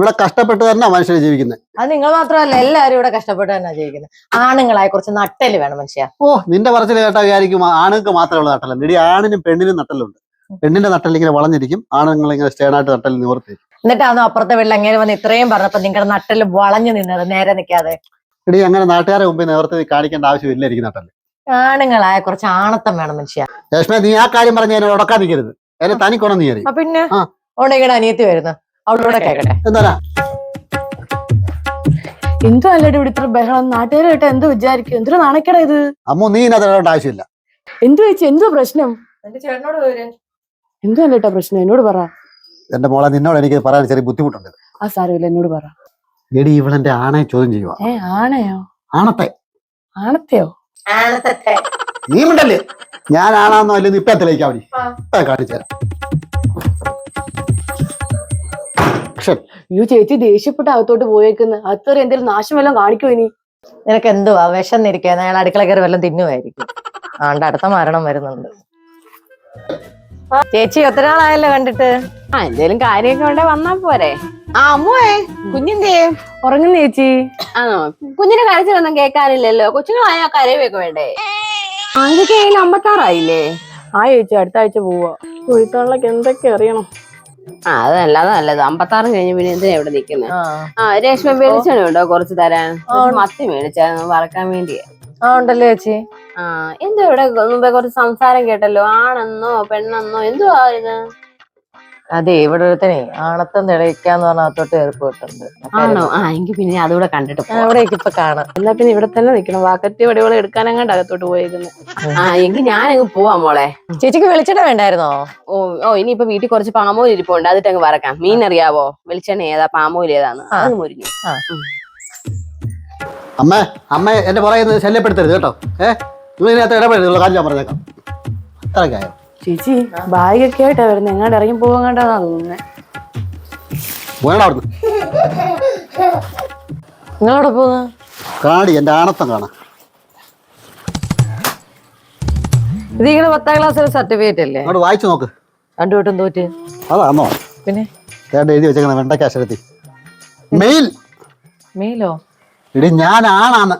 ഇവിടെ കഷ്ടപ്പെട്ട് തന്നെ മനുഷ്യർ ജീവിക്കുന്നത് അത് നിങ്ങൾ മാത്രമല്ല എല്ലാവരും ഇവിടെ കഷ്ടപ്പെട്ട് തന്നെ ജീവിക്കുന്നത് ആണുങ്ങളായ കുറച്ച് നട്ടൽ വേണം മനുഷ്യ. ഓ നിന്റെ പറച്ചിൽ കേട്ടാ വിചാരിക്കും ആണുങ്ങൾക്ക് മാത്രമേ ഉള്ള നട്ടല്ല ഇടി ആണിനും പെണ്ണിനും നട്ടലുണ്ട്. പെണ്ണിന്റെ നട്ടൽ ഇങ്ങനെ വളഞ്ഞിരിക്കും ആണുങ്ങൾ ഇങ്ങനെ സ്റ്റേണായിട്ട് നട്ടൽ നിവർത്തി എന്നിട്ടാണോ അപ്പുറത്തെ വീട്ടിൽ എങ്ങനെ വന്ന് ഇത്രയും പറഞ്ഞപ്പോ നിങ്ങളുടെ നട്ടൽ വളഞ്ഞു നിന്നത് നേരെ നിൽക്കാതെ ഇടി അങ്ങനെ നാട്ടുകാരെ മുമ്പിൽ നിവർത്തി കാണിക്കേണ്ട ആവശ്യമില്ല എനിക്ക് നട്ടൽ ആണുങ്ങളായ കുറച്ച് ആണത്തം വേണം മനുഷ്യ. രേഷ്മ നീ ആ കാര്യം പറഞ്ഞ് എന്നെ ഉടക്കാൻ നിൽക്കരുത്. എന്നെ തനിക്കൊണം നീ അറിയാം പിന്നെ? ഉണ്ടെങ്കിൽ അനിയത്തി വരുന്നു? അവളോടെ കേക്കട്ടെ. എന്താ എന്തോ അല്ലടി ഇവിടെ ഇത്ര ബഹളം? നാട്ടുകാർ കേട്ടാ എന്ത് വിചാരിക്കും? എന്തൊരു നാണക്കേടാ ഇത്? അമ്മ നീ ഇതിനകത്ത് ആവശ്യമില്ല. എന്തു വെച്ചു എന്തോ പ്രശ്നം? എന്റെ ചേട്ടനോട് പോര് എന്തോ അല്ലേട്ടാ പ്രശ്നം? എന്നോട് പറ. എന്റെ മോളെ നിന്നോട് എനിക്ക് പറയാൻ ചെറിയ ബുദ്ധിമുട്ടുണ്ട്. ആ സാരമില്ല എന്നോട് പറ. എടി ഇവളെന്റെ ആണയെ ചോദ്യം ചെയ്യുവാ. ഏ ആണയോ? ആണത്തെ. ആണത്തെയോ? ആണത്തെ. നീ മിണ്ടല്ലേ? ഞാൻ ആണാന്നോ അല്ലെന്ന് ഇപ്പൊ തെളിയിക്കാൻ കാണിച്ചു തരാം. പക്ഷെ അയ്യോ ചേച്ചി ദേഷ്യപ്പെട്ട് അകത്തോട്ട് പോയേക്കുന്നു. അത്ര എന്തെങ്കിലും നാശം വല്ലതും കാണിക്കോ ഇനി? നിനക്ക് എന്തുവാ വിശന്നിരിക്കുക അയാൾ അടുക്കള കയറി വല്ലതും തിന്നുമായിരിക്കും. ആണ്ട് അടുത്ത മരണം വരുന്നുണ്ട്. ചേച്ചി ഒത്തിരി നാളായല്ലോ കണ്ടിട്ട്? ആ എന്തേലും കാര്യമൊക്കെ ഉണ്ടെ വന്നാ പോരെ. ആ അമ്മുവേ കുഞ്ഞിന്റെ ഉറങ്ങുന്ന ചേച്ചി. ആണോ? കുഞ്ഞിന്റെ കരച്ചിലൊന്നും കേൾക്കാനില്ലല്ലോ. കൊച്ചുങ്ങളായ കരയുമൊക്കെ വേണ്ടേ? അതിന് അമ്പത്താറായില്ലേ ആ ചേച്ചി അടുത്ത ആഴ്ച പോവാ. കുഴിത്തോളിലൊക്കെ എന്തൊക്കെ അറിയണം. ആ അത് നല്ലത് നല്ലത്. അമ്പത്താറ് കഴിഞ്ഞ് പിന്നെ എന്തിനാ ഇവിടെ നിക്കുന്നത് ആ. രേഷ്മ മേടിച്ചാണ് ഉണ്ടോ കുറച്ച് തരാൻ? മത്തി മേടിച്ചായിരുന്നു വറക്കാൻ വേണ്ടിയാ. ആ ഉണ്ടല്ലോ ചേച്ചി? ആ എന്തോ ഇവിടെ മുമ്പേ കുറച്ച് സംസാരം കേട്ടല്ലോ? ആണെന്നോ പെണ്ണെന്നോ എന്തോ ഇത്? അതെ ഇവിടെ തന്നെ ആണത്തം തെളിയിക്കാന്ന് പറഞ്ഞ അത്തോട്ട് ഏർപ്പെട്ടുണ്ട് പോയിട്ടുണ്ട്. ആണോ? ആ എങ്കിൽ പിന്നെ അതുകൂടെ കണ്ടിട്ട് അവിടെ. ഇപ്പൊ കാണാം. എന്നാ പിന്നെ ഇവിടെ തന്നെ നിക്കണം വാക്കത്തി വടിവളെ എടുക്കാനങ്ങാണ്ട് അകത്തോട്ട് പോയിരുന്നു ആ എങ്കിൽ ഞാനങ്ങ് പോവാം മോളെ. ചേച്ചിക്ക് വെളിച്ചെണ്ണ വേണ്ടായിരുന്നോ? ഓ ഓ ഇനിയിപ്പൊ വീട്ടിൽ കുറച്ച് പാമോയിൽ ഇരിപ്പുണ്ട്. അതിട്ട് അങ്ങ് വറക്കാം. മീൻ അറിയാവോ? വെളിച്ചെണ്ണ ഏതാ പാമോയിൽ ഏതാന്ന്. അത് മുരിഞ്ഞു. അമ്മ അമ്മ എന്റെ പറയുന്നത് ശല്യപ്പെടുത്തരുത് കേട്ടോ. ഏഹ് നിങ്ങൾ ഇതിനകത്ത് ഇടപെടുത്തുള്ളൂ കാര്യം ഞാൻ പറഞ്ഞേക്കാം. അത്രയ്ക്കായോ? ചേച്ചി ബാഗൊക്കെ ആയിട്ടാ വരുന്നത് എങ്ങാണ്ട് ഇറങ്ങി വേണം അവിടുന്ന്. നിങ്ങളവിടെ പോകുന്ന കാടി എന്റെ ആണത്തം കാണാം. ഇത് ഇങ്ങനെ പത്താം ക്ലാസ്സിലെ സർട്ടിഫിക്കറ്റ് അല്ലേ? അങ്ങോട്ട് വായിച്ചു നോക്ക്. രണ്ടു വട്ടം തോറ്റ്. അതാണോ പിന്നെ? ഏതാണ്ട് എഴുതി വെച്ചേക്കണം വെണ്ടയ്ക്ക അക്ഷരത്തിൽ മെയിൽ മെയിലോ ഇടി ഞാൻ ആണാന്ന്